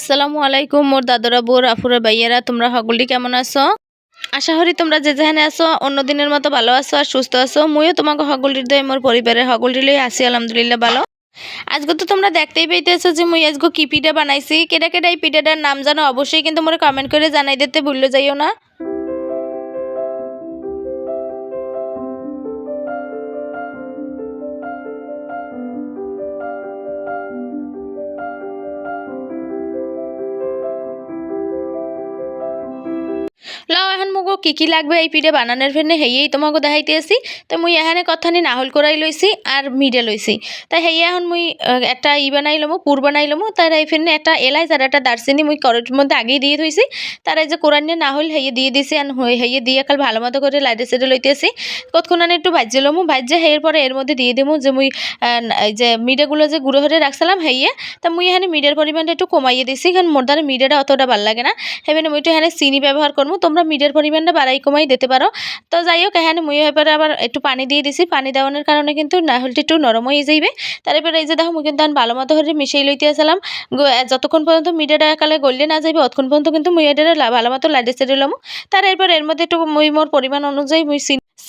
আসসালামু আলাইকুম মোর দাদরা বোর, আফুরা ভাইয়ারা, তোমরা সকলটি কেমন আছো? আশা করি তোমরা যে যেখানে আছো, অন্য দিনের মতো ভালো আছো আর সুস্থ আছো। ময়ও তোমাকে সকলটির দয়ে মোর পরিবারের সকলটি লই আসি আলহামদুলিল্লাহ, ভালো। আজকে তো তোমরা দেখতেই পাইতেছো যে মুই আজকে কি পিঠা বানাইছি, কেডা কেডা এই পিঠাটার নাম জানো? অবশ্যই কিন্তু মোরে কমেন্ট করে জানাই দিতে ভুললে যাইও না। কি কি লাগবে এই পিঠে বানানোর ফেনে হেয়েই তোমাকে দেখাইতে আসি। তো মুই এখানে কথানি নাহল করাই লইছি আর মিডে লইছি। তাই হেয়ে এখন মুই একটা ই বানাই লমু, পুর বানাই লমু। তার এই ফেনে একটা এলাইচ আর একটা দারচিনি মুই করটির মধ্যে আগেই দিয়ে থইছি। তার এই যে কোরআন নিয়ে নাহল হেয়ে দিয়ে দিছি আর হয়ে দিয়ে কাল ভালো মতো করে লাইটে সেটে লইতেছি কতক্ষণ আনে একটু ভাজ্যে লমু, ভাজ্যে হেয়ের পরে এর মধ্যে দিয়ে দিমু যে মুই এই যে মিডেগুলো যে গুঁড়ো হয়ে রাখছিলাম হেয়ে তা মুই এখানে মিডের পরিমাণটা একটু কমাইয়ে দিছি। কারণ মোর দ্বারা মিডেটা অতটা ভালো লাগে না। সেখানে মুই একটু এখানে চিনি ব্যবহার করব তোমরা মিডের পরিমাণটা বাড়াই কমাই দিতে পারো তো যাই হোক এখানে মুই এবারে আবার একটু পানি দিয়ে দিছি। পানি দেওয়ানোর কারণে কিন্তু নাহলটি একটু নরম হয়ে যাইবে তারপরে এই যে দেখো মুই কিন্তু ভালো মতো করে মিশিয়ে লইতে আসলাম যতক্ষণ পর্যন্ত মিডিয়াটা একালে গললে না যাইবে অতক্ষণ পর্যন্ত কিন্তু মুই এটা ভালো মতো লাইটে সেটে লম। তার এরপর এর মধ্যে একটু মুই মোর পরিমাণ অনুযায়ী মুই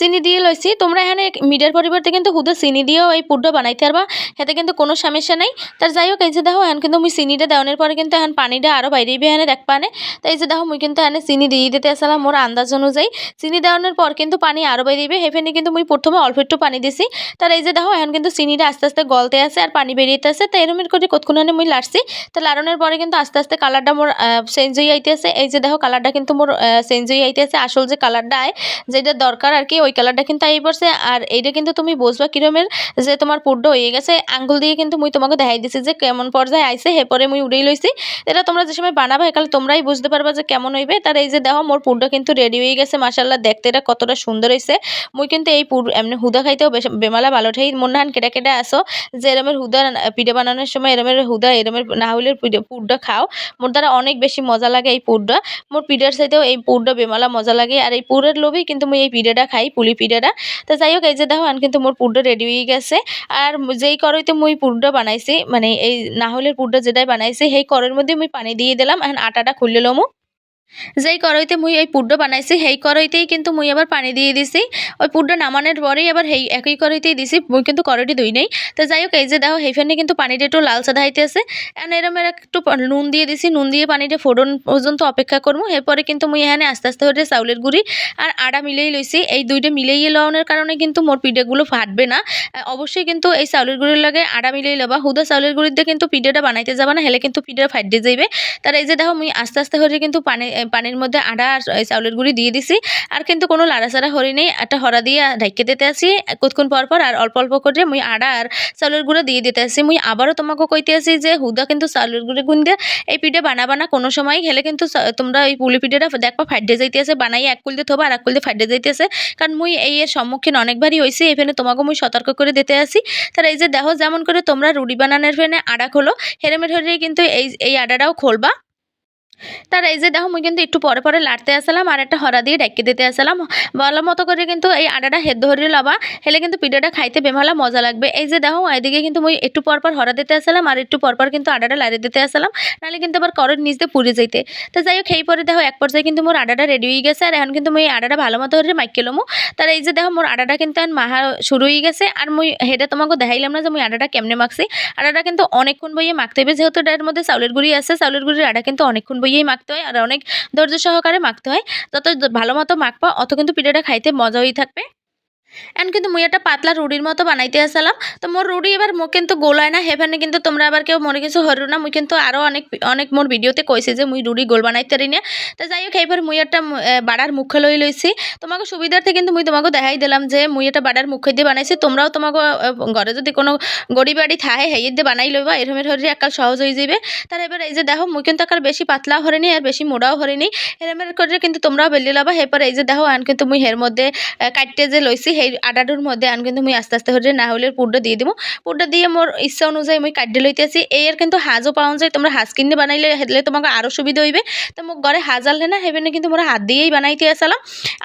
চিনি দিয়ে লইছি তোমরা এখানে মিডের পরিবর্তে কিন্তু হুদে চিনি দিয়েও এই পুডটা বানাইতে পারবা এতে কিন্তু কোনো সমস্যা নাই। তার যাই হোক এই যে দেখো এখন কিন্তু মুই চিনিটা দেওয়ানোর পরে কিন্তু এখন পানিটা আরও বাইরে এখানে দেখ পানে। এই যে দেখো, মুই কিন্তু এখানে চিনি দিয়ে দিতে আসলাম মোর আন্দাজ অনুযায়ী। চিনি দেওয়ানোর পর কিন্তু পানি আরও বাইরে হেফেনে কিন্তু মুই প্রথমে অল্প একটু পানি দিছি। তার এই যে দেখো এখন কিন্তু চিনিটা আস্তে আস্তে গলতে আছে আর পানি বেরিয়েতে আছে। তো এরমের করে কতক্ষণে মুই লাড়ছি তো লাড়ানোর পরে কিন্তু আস্তে আস্তে কালারটা মোর চেঞ্জ হয়ে আইতে আছে। এই যে দেখো কালারটা কিন্তু মোর চেঞ্জ হয়ে আইতে আছে। আসল যে কালারটা আয় যেটা দরকার আর কি ওই কালারটা কিন্তু আই পড়ছে। আর এইটা কিন্তু তুমি বুঝবা কিরমের, যে তোমার পুড্ড হয়ে গেছে, আঙ্গুল দিয়ে কিন্তু মুই তোমাকে দেখাই দিছি যে কেমন পর্যায়ে আইছে, হে পরে মুই উড়েই লইছি। এটা তোমরা যে সময় বানাবা, একালে তোমরাই বুঝতে পারবা যে কেমন হইবে। তার এই যে দেখো, মোর পুড্ড কিন্তু রেডি হয়ে গেছে মাসাল্লাহ দেখতে এটা কতটা সুন্দর হয়েছে মুই কিন্তু এই পুর এমনি হুদা খাইতেও বেমালা ভালো ঠাই মনে হান কেটে কেটে আসো, যে এরমের হুদা, পিঠে বানানোর সময় এরমের হুদা, এরমের না নাহুলের পুরটা খাও। মোর দ্বারা অনেক বেশি মজা লাগে এই পুরটা মোর পিঠার সাথেও এই পুরটা বেমালা মজা লাগে। আর এই পুরের লোভেই কিন্তু মুই এই পিঠাটা খাই পুলি পিঠাটা তো যাই হোক, এই যে দেখো কিন্তু মোর পুরটা রেডি হয়ে গেছে। আর যেই করইতে মুই পুরটা বানাইছি মানে এই নাহলের পুরটা যেটাই বানাইছি, সেই করের মধ্যে মুই পানি দিয়ে দিলাম। এখন আটাটা খুলে লমু। যেই কড়াইতে মুই এই পুড্ডো বানাইছি, সেই কড়াইতেই কিন্তু মুই আবার পানি দিয়ে দিছি। ওই পুড্ডো নামানোর পরেই আবার সেই একই কড়াইতেই দিছি, মুই কিন্তু কড়াইটি ধুই নেই। তো যাই হোক, এই যে দেখো, সেইখানে কিন্তু পানিটা একটু লাল সাদা হাইতে আছে। এখন এরম এর একটু নুন দিয়ে দিছি, নুন দিয়ে পানিটা ফোড়ন পর্যন্ত অপেক্ষা করব। এরপরে কিন্তু মুই এখানে আস্তে আস্তে করে চাউলের গুঁড়ি আর আটা মিলেই লইছি। এই দুইটা মিলেই লওয়ানোর কারণে কিন্তু মোর পিঠেগুলো ফাটবে না। অবশ্যই কিন্তু এই চাউলের গুঁড়ির লাগে আটা মিলেই লবা হুদা চাউলের গুঁড়ির দিয়ে কিন্তু পিঠেটা বানাইতে যাবা না, হেলে কিন্তু পিঠেটা ফাটতে যাইবে। তার এই যে দেখো, মুই আস্তে আস্তে করে কিন্তু পানি পানির মধ্যে আটা আর চাউলের গুঁড়ি দিয়ে দিছি। আর কিন্তু কোনো লাড়াচাড়া হরি নেই। একটা হরা দিয়ে ঢাইকে দিতে আসি কতক্ষণ পর পর আর অল্প অল্প করে মুই আটা আর চাউলের গুঁড়ো দিয়ে দিতে আসি মুই আবারও তোমাকে কইতে আসি যে, হুদা কিন্তু চাউলের গুঁড়ি গুণ দিয়ে এই পিঠে বানাবা না কোনো সময়। খেলে কিন্তু তোমরা এই পুলি পিঠেটা দেখবা ফাইডে যাইতে আছে। বানাই এক কুল দিয়ে থবা আর এক কুল দিয়ে ফাইডে যাইতে আছে। কারণ মুই এই এর সম্মুখীন অনেকবারই হয়েছি এখানে তোমাকে মুই সতর্ক করে দিতে আসি তার এই যে দেখো, যেমন করে তোমরা রুটি বানানোর ফেনে আড়া খোলো। হেরেমের হরে কিন্তু এই এই আডাটাও খোলবা। তার এই যে দেখো, মুই কিন্তু একটু পরে পরে লাড়তে আসলাম, আর একটা হরা দিয়ে ডেকে দিতে আসলাম। ভালো মতো করে কিন্তু এই আটাটা হেদ্দ হরিয়ে লবা, হেলে কিন্তু পিঠাটা খাইতে বেমালা মজা লাগবে। এই যে দেখো এদিকে কিন্তু মুই একটু পর পর হরা দিতে আসলাম, আর একটু পর পর কিন্তু আটাটা লাড়ে দিতে আসলাম। নাহলে কিন্তু আবার করর নিচ দিয়ে পুড়ে যাইতে। তো যাই হোক এই পরে দেখো, এক পর্যায়ে কিন্তু মোর আটাটা রেডি হয়ে গেছে, আর এখন কিন্তু মুই আটাটা ভালো মতো করে মাইকে লমু। তার এই যে দেখো, মোর আটাটা কিন্তু এখন মাহা শুরু হয়ে গেছে, আর মুই হেডে তোমাকে দেখাইলাম না যে মুই আটাটা কেমনে মাখছি। আটাটা কিন্তু অনেকক্ষণ বইয়ে মাখতে হবে, যেহেতু এটার মধ্যে চাউলের গুঁড়ি আছে, চাউলের গুঁড়ির আটা কিন্তু অনেকক্ষণ বইয়েই মাখতে হয় আর অনেক ধৈর্য সহকারে মাখতে হয়। যত ভালো মতো মাখবা, অত কিন্তু পিঠাটা খাইতে মজাই থাকবে। এখন কিন্তু মুই একটা পাতলা রুটির মতো বানাইতে আসলাম। তো মোর রুটি এবার মুখ কিন্তু গোলায় না হেফানে কিন্তু তোমরা আবার কেউ মনে কিছু হরু না। মুই কিন্তু আরও অনেক অনেক মোর ভিডিওতে কইছে যে মুই রুটি গোল বানাইতে পারি না। তো যাই হোক এইবার মুই একটা বাড়ার মুখে লই লইছি। তোমাকে সুবিধার্থে কিন্তু মুই তোমাকে দেখাই দিলাম যে মুই একটা বাড়ার মুখে দিয়ে বানাইছি। তোমরাও তোমাকে ঘরে যদি কোনো গড়ি বাড়ি থাহে হেয়ে দিয়ে বানাই লইবা। এরমের হরে একাল সহজ হয়ে যাবে তার এবার এই যে দেখো, মুই কিন্তু একাল বেশি পাতলা হরেনি আর বেশি মোড়াও হরেনি। এরমের করে কিন্তু তোমরাও বেলি লবা। এরপর এই যে দেখো আন কিন্তু মুই হের মধ্যে কাটতে যে লইছি সেই আটাটোর মধ্যে আন কিন্তু মুই আস্তে আস্তে করে না হলে পুরটা দিয়ে দিব। পুরটা দিয়ে মোর ইচ্ছা অনুযায়ী মুই কাটি লইতে আসি এই আর কিন্তু হাজও পাওয়া যায় তোমরা হাজ কিনে বানাইলে হেলে তোমাকে আরও সুবিধা হইবে। তো মোক ঘরে হাজ আনলে না হেবেনে কিন্তু মোর হাত দিয়েই বানাইতে আসালাম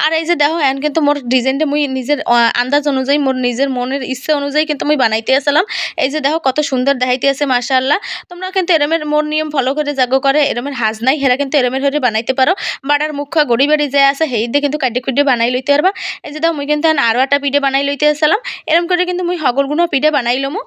আর এই যে দেখো এন কিন্তু মোর ডিজাইনটা মুই নিজের আন্দাজ অনুযায়ী মোর নিজের মনের ইচ্ছা অনুযায়ী কিন্তু মুই বানাইতে আসালাম এই যে দেখো, কত সুন্দর দেখাইতে আছে, মাশাআল্লাহ। তোমরা কিন্তু এরমের মোর নিয়ম ফলো করে জাগো করে এরমের হাজ নাই হেরা কিন্তু এরমের হয়ে বানাইতে পারো। বাড়ার মুখ গড়ি বাড়ি যায় আছে সেই দিয়ে কিন্তু কাটি কুটি বানাই লইতে পারবা এই যে দেখো, মুই কিন্তু আরও একটা পিঠে বানাই লইতে আসলাম। এরম করে কিন্তু মুই হগলগুনো পিঠে বানাই লমো।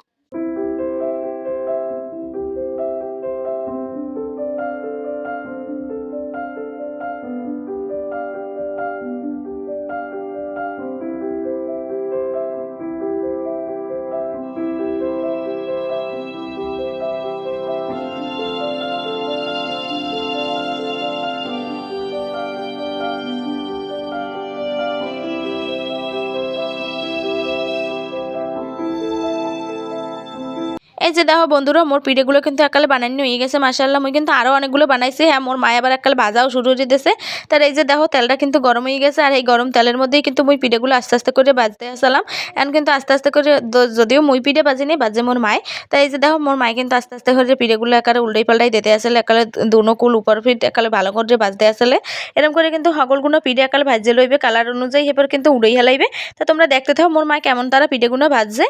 এই যে দেখো বন্ধুরা, মোর পিঠেগুলো কিন্তু একালে বানানো হয়ে গেছে মাসাল্লাহ মুই কিন্তু আরও অনেকগুলো বানাইছি। হ্যাঁ মোর মা আবার একালে ভাজাও শুরু হয়ে দিতেছে তার এই যে দেখো, তেলটা কিন্তু গরম হয়ে গেছে, আর এই গরম তেলের মধ্যেই কিন্তু মুই পিঠেগুলো আস্তে আস্তে করে বাজতে আসলাম। এখন কিন্তু আস্তে আস্তে করে যদিও মুই পিঠে বাজিনি বাজে মোর মায় তাই এই যে দেখো, মোর মায় কিন্তু আস্তে আস্তে করে পিঠেগুলো একালে উল্টাই পাল্টাই দিতে আসলে একালে দুনো কুল উপর ফিট একালে ভালো করে বাজতে আসলে। এরকম করে কিন্তু সকলগুলো পিঠে একালে ভাজে লইবে, কালার অনুযায়ী এবার কিন্তু উড়াই হেলাইবে। তা তোমরা দেখতে থাও মোর মায় কেমন তারা পিঠেগুলো ভাজছে।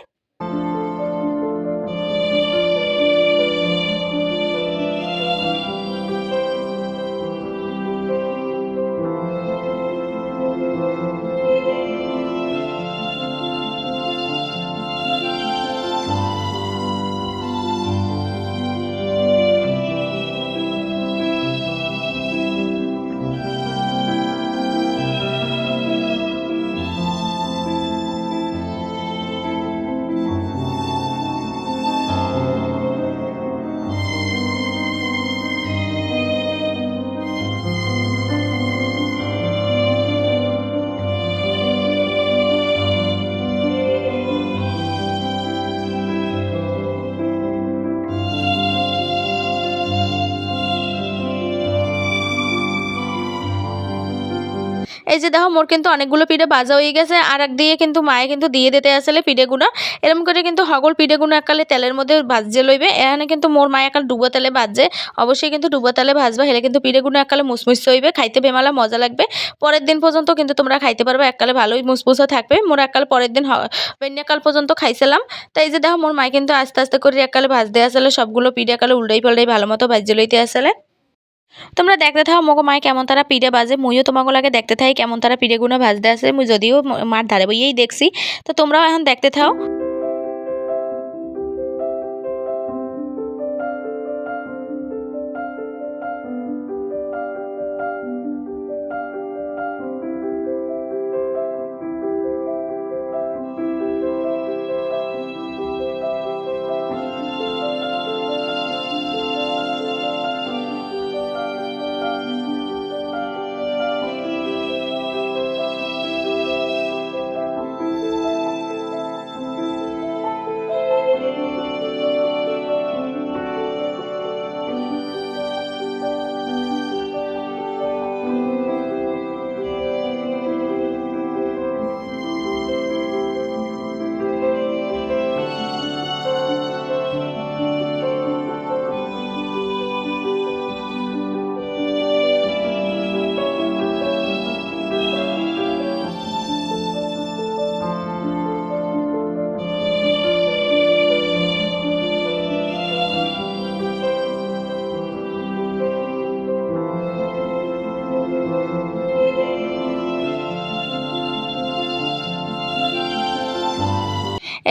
এই যে দেখো, মোর কিন্তু অনেকগুলো পিঠে ভাজা হয়ে গেছে, আর এক দিয়ে কিন্তু মায়ে কিন্তু দিয়ে দিতে আসলে পিঠেগুলো এরকম করে কিন্তু হগল পিঠেগুলো একালে তেলের মধ্যে ভাজতে লইবে। এখানে কিন্তু মোর মায়ে একাল ডুবো তেলে ভাজে। অবশ্যই কিন্তু ডুবো তেলে ভাজবা, হেলে কিন্তু পিঠেগুলো একালে মুসমুস হইবে, খাইতে বেমালা মজা লাগবে। পরের দিন পর্যন্ত কিন্তু তোমরা খাইতে পারবে, এককালে ভালোই মুসমুসা থাকবে। মোর একাল পরের দিন বেন্যাকাল পর্যন্ত খাইছিলাম। তাই এই যে দেখো, মোর মায়ে কিন্তু আস্তে আস্তে করে একালে ভাজতে আসলে সবগুলো পিঠে একালে উল্টাই পাল্টাই ভালো মতো ভাজতে লইতে আসলে। তোমরা দেখতে থাও মগো মায় কেমন তারা পিড়ে বাজে। মুইও তোমাকে লাগে দেখতে থাই কেমন তারা পিড়ে গুণে ভাজতে আসে। মুই যদিও মার ধারে বইয়েই দেখছি। তো তোমরাও এখন দেখতে থাও।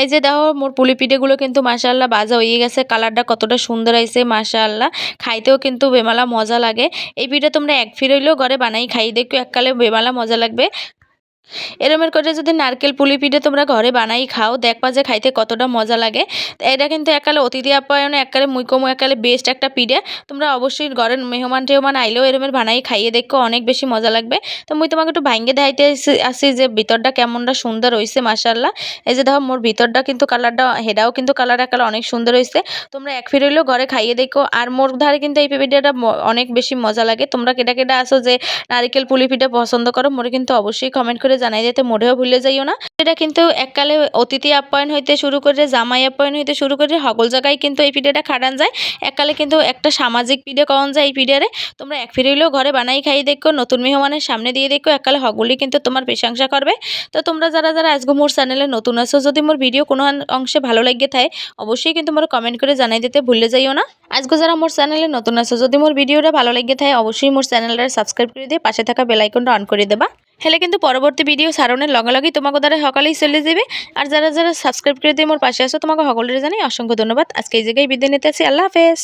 এই যে দেখো, মোর পুলি পিঠেগুলো কিন্তু মাশাআল্লাহ বাজা হয়ে গেছে। কালারটা কতটা সুন্দর হয়েছে মাসাল্লাহ খাইতেও কিন্তু বেমালা মজা লাগে। এই পিঠে তোমরা এক ফির হইলেও ঘরে বানাই খাই, দেখো এককালে বেমালা মজা লাগবে। এরমের করে যদি নারকেল পুলি পিঠে তোমরা ঘরে বানাই খাও, দেখবা যে খাইতে কতটা মজা লাগে। এটা কিন্তু একালে অতিথি আপ্যায়নে একালে মুইকমো একালে বেস্ট একটা পিঠে। তোমরা অবশ্যই ঘরের মেহমান টেহমান আইলেও এরমের বানাই খাইয়ে দেখো, অনেক বেশি মজা লাগবে। তো মুই তোমাকে একটু ভাঙ্গে দেখাইতে আসি- যে ভিতরটা কেমনটা সুন্দর হয়েছে মাশাআল্লাহ। এই যে দেখো মোর ভিতরটা কিন্তু কালারটা, হেডাও কিন্তু কালার একালে অনেক সুন্দর হয়েছে তোমরা এক ফির হইলেও ঘরে খাইয়ে দেখো। আর মোর ধারে কিন্তু এই পিঠাটা অনেক বেশি মজা লাগে। তোমরা কেটা কেটা আসো যে নারিকেল পুলি পিঠা পছন্দ করো, মোরে কিন্তু অবশ্যই কমেন্ট করে জানাই দিতে মোটেও ভুলে যাইও না। এটা কিন্তু এককালে অতিথি আপ্যায়ন হইতে শুরু করে, জামাই আপ্যায়ন হইতে শুরু করে, সকল জায়গায় কিন্তু এই পিঠাটা খাটান যায়। এককালে কিন্তু একটা সামাজিক পিঠে কওয়ান যায় এই পিঠারে। তোমরা এক ফিরে হইলেও ঘরে বানাই খাই দেখো, নতুন মেহমানের সামনে দিয়ে দেখো, এককালে হগুলি কিন্তু তোমার প্রশংসা করবে। তো তোমরা যারা যারা আজকে মোর চ্যানেলে নতুন আছো, যদি মোর ভিডিও কোনো অংশে ভালো লাগে থাকে, অবশ্যই কিন্তু মোর কমেন্ট করে জানাই দিতে ভুলে যাইও না। আজকে যারা মোর চ্যানেলে নতুন আছো, যদি মোর ভিডিওটা ভালো লাগে থাকে, অবশ্যই মোর চ্যানেলটা সাবস্ক্রাইব করে দিয়ে পাশে থাকা বেল আইকনটা অন করে দেবা। হেলে কিন্তু পরবর্তী ভিডিও সারণের লগে লগেই তোমাকে দ্বারা সকালেই চলে যাবে। আর যারা যারা সাবস্ক্রাইব করে দিয়ে মোর পাশে আসো তোমাকে সকলের জানাই অসংখ্য ধন্যবাদ। আজকে এই জায়গায় বিদায় নিতে আছি আল্লাহ হাফেজ।